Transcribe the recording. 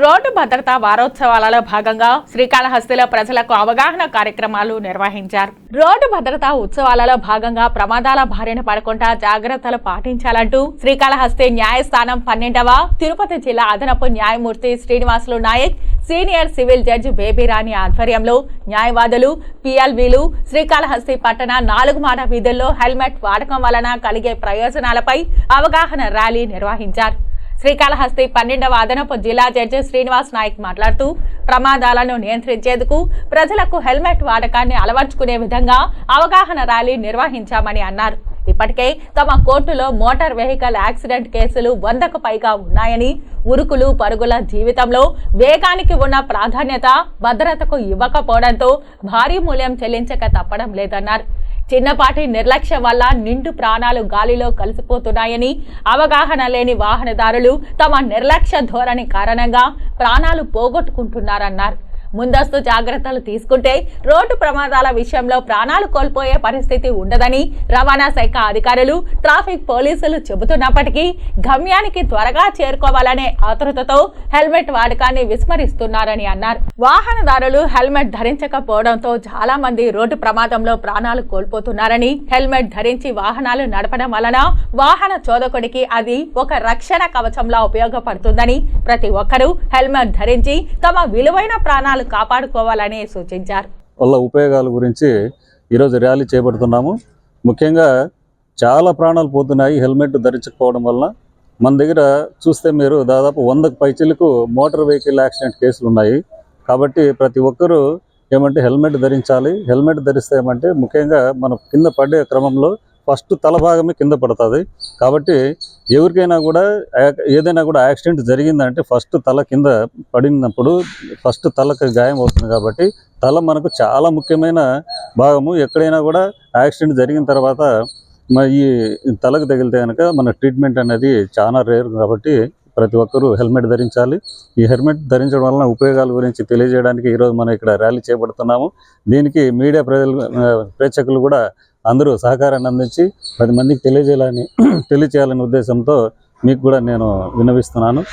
Road భద్రతా వారోత్సవాలలో భాగంగా శ్రీకాళహస్తిలో ప్రజలకు అవగాహన కార్యక్రమాలు నిర్వహించారు. రోడ్డు భద్రతా ఉత్సవాలలో భాగంగా ప్రమాదాల బారిన పడకుండా జాగ్రత్తలు పాటించాలంటూ శ్రీకాళహస్తి న్యాయస్థానం పన్నెండవ తిరుపతి జిల్లా అదనపు న్యాయమూర్తి Srinivasulu Nayak senior civil judge Babyrani ఆధ్వర్యంలో న్యాయవాదులు పిఎల్వీలు శ్రీకాళహస్తి పట్టణ నాలుగు మాట వీధుల్లో హెల్మెట్ వాడకం వలన కలిగే ప్రయోజనాలపై అవగాహన ర్యాలీ నిర్వహించారు. శ్రీకాళహస్తి పన్నెండవ అదనపు జిల్లా జడ్జి శ్రీనివాస్ నాయక్ మాట్లాడుతూ ప్రమాదాలను నియంత్రించేందుకు ప్రజలకు హెల్మెట్ వాడకాన్ని అలవర్చుకునే విధంగా అవగాహన ర్యాలీ నిర్వహించామని అన్నారు. ఇప్పటికే తమ కోర్టులో మోటార్ వెహికల్ యాక్సిడెంట్ కేసులు వందకు పైగా ఉన్నాయని ఉరుకులు పరుగుల జీవితంలో వేగానికి ఉన్న ప్రాధాన్యత భద్రతకు ఇవ్వకపోవడంతో భారీ మూల్యం చెల్లించక తప్పడం లేదన్నారు. చిన్నపాటి నిర్లక్ష్యం వల్ల నిండు ప్రాణాలు గాలిలో కలిసిపోతున్నాయని అవగాహన లేని వాహనదారులు తమ నిర్లక్ష్య ధోరణి కారణంగా ప్రాణాలు పోగొట్టుకుంటున్నారన్నారు. ముందస్తు జాగ్రత్తలు తీసుకుంటే రోడ్డు ప్రమాదాల విషయంలో ప్రాణాలు కోల్పోయే పరిస్థితి ఉండదని రవాణా శాఖ అధికారులు ట్రాఫిక్ పోలీసులు చెబుతున్నప్పటికీ గమ్యానికి త్వరగా చేరుకోవాలనే ఆతృతతో హెల్మెట్ వాడకాన్ని విస్మరిస్తున్నారని అన్నారు. వాహనదారులు హెల్మెట్ ధరించకపోవడంతో చాలా మంది రోడ్డు ప్రమాదంలో ప్రాణాలు కోల్పోతున్నారని హెల్మెట్ ధరించి వాహనాలు నడపడం వలన వాహన చోదకుడికి అది ఒక రక్షణ కవచంలా ఉపయోగపడుతుందని ప్రతి ఒక్కరూ హెల్మెట్ ధరించి తమ విలువైన ప్రాణాలు కాపాడుకోవాలని సూచించారు. వల్ల ఉపయోగాల గురించి ఈరోజు ర్యాలీ చేపడుతున్నాము. ముఖ్యంగా చాలా ప్రాణాలు పోతున్నాయి హెల్మెట్ ధరించకపోవడం వల్ల మన దగ్గర చూస్తే మీరు దాదాపు వందకు పైచిలకు మోటార్ వెహికల్ యాక్సిడెంట్ కేసులు ఉన్నాయి. కాబట్టి ప్రతి ఒక్కరూ ఏమంటే హెల్మెట్ ధరించాలి. హెల్మెట్ ధరిస్తే ఏమంటే ముఖ్యంగా మనం కింద పడే క్రమంలో ఫస్ట్ తల భాగమే కింద పడుతుంది. కాబట్టి ఎవరికైనా కూడా ఏదైనా కూడా యాక్సిడెంట్ జరిగిందంటే ఫస్ట్ తల కింద పడినప్పుడు ఫస్ట్ తలకు గాయం అవుతుంది కాబట్టి తల మనకు చాలా ముఖ్యమైన భాగము. ఎక్కడైనా కూడా యాక్సిడెంట్ జరిగిన తర్వాత ఈ తలకు తగిలితే కనుక మన ట్రీట్మెంట్ అనేది చాలా రేర్ కాబట్టి ప్రతి ఒక్కరూ హెల్మెట్ ధరించాలి. ఈ హెల్మెట్ ధరించడం వలన ఉపయోగాల గురించి తెలియజేయడానికి ఈరోజు మనం ఇక్కడ ర్యాలీ చేపడుతున్నాము. దీనికి మీడియా ప్రజలు ప్రేక్షకులు కూడా అందరూ సహకారాన్ని అందించి పది మందికి తెలియజేయాలని తెలియచేయాలనే ఉద్దేశంతో మీకు కూడా నేను విన్నవిస్తున్నాను.